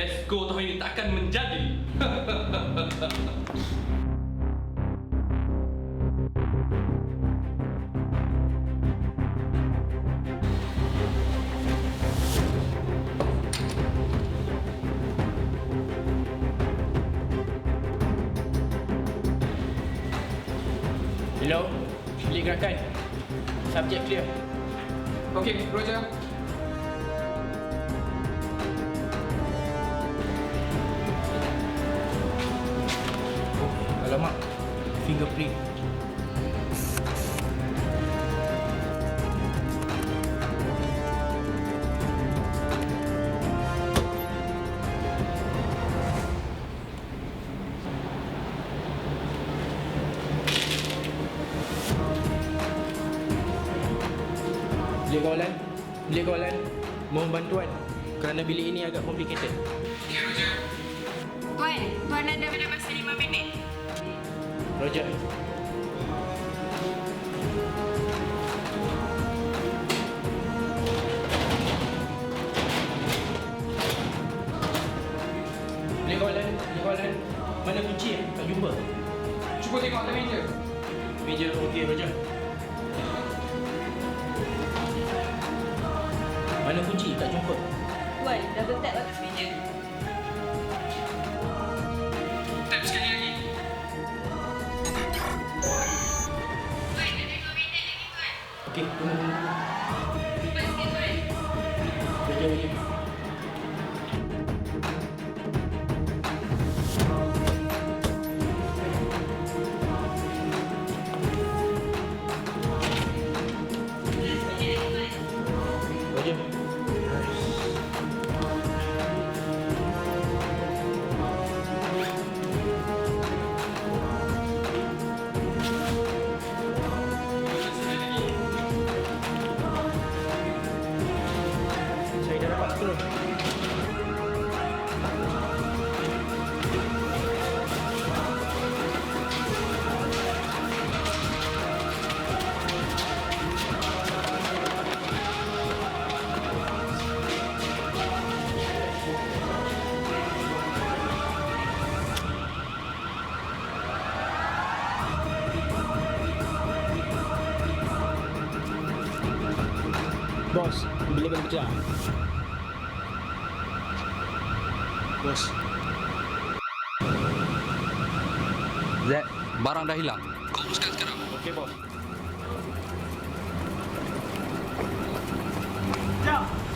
Pesco tahun ini takkan menjadi. Hello, Bilik gerakan. Subjek clear. Okay, Roger. Fingerprint. Bilik kawalan, bilik kawalan, mohon bantuan kerana bilik ini agak complicated. Roger. Bilik kawalan, bilik kawalan. Mana kunci ya? Tak jumpa. Cuba tengok atas meja. Meja okey Roger. Mana kunci? Tak jumpa. Tuan, double tap atas meja. Tuan. Pecah. Bos, Z, barang dah hilang. Kau uruskan sekarang. okey bos. kawalan.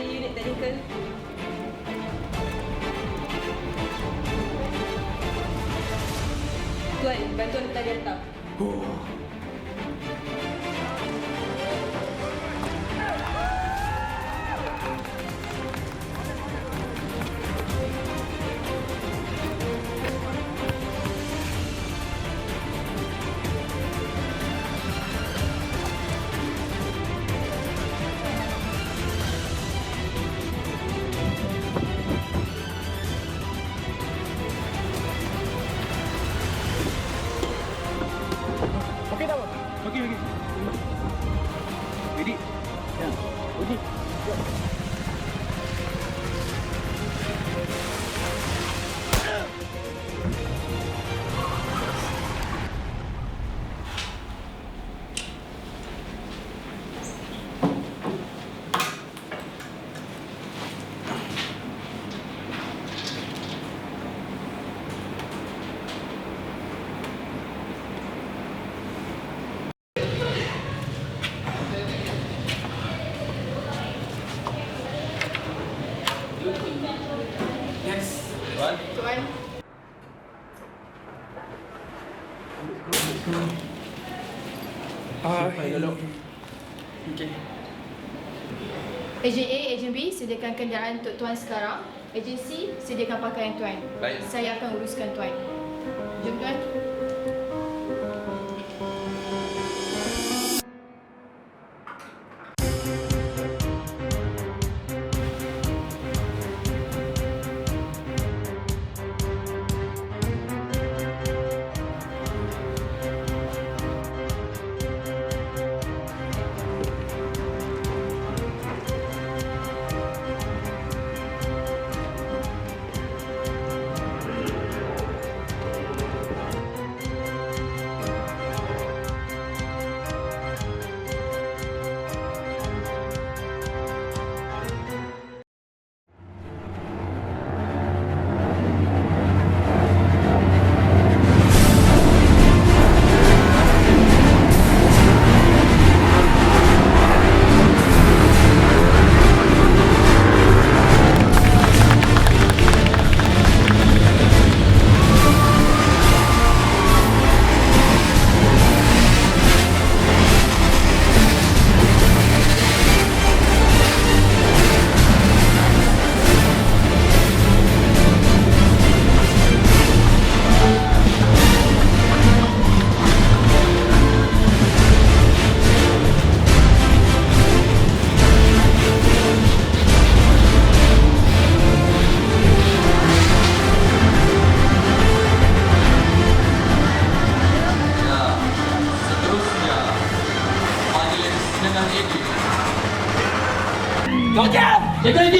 Dari unit teknikal. Tuan, bantuan telah dihantar. Okey Tuan. Ah. Okay. Ejen A, Ejen B, sediakan kenderaan untuk Tuan sekarang. Ejen C, sediakan pakaian Tuan. Baik. Saya akan uruskan Tuan. Jom Tuan.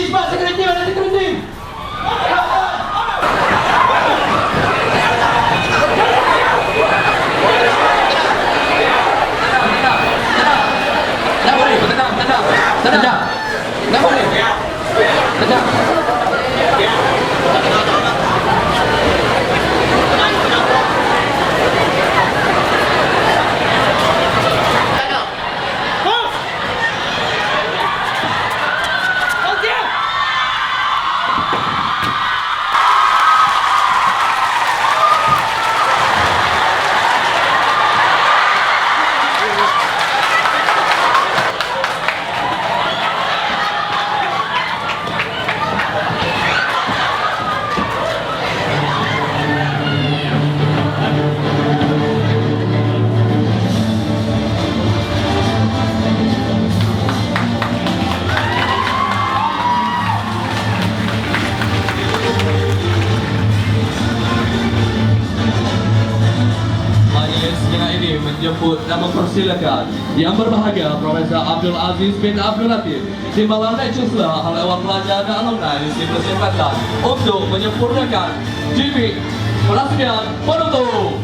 Tak menjemput dan mempersilakan. Yang berbahagia Profesor Abdul Aziz bin Abdul Latif Timbalan Lecturer Hal Ewan Pelajar dan Alumni Dipersiapkan untuk menyempurnakan JP Peresmian penutup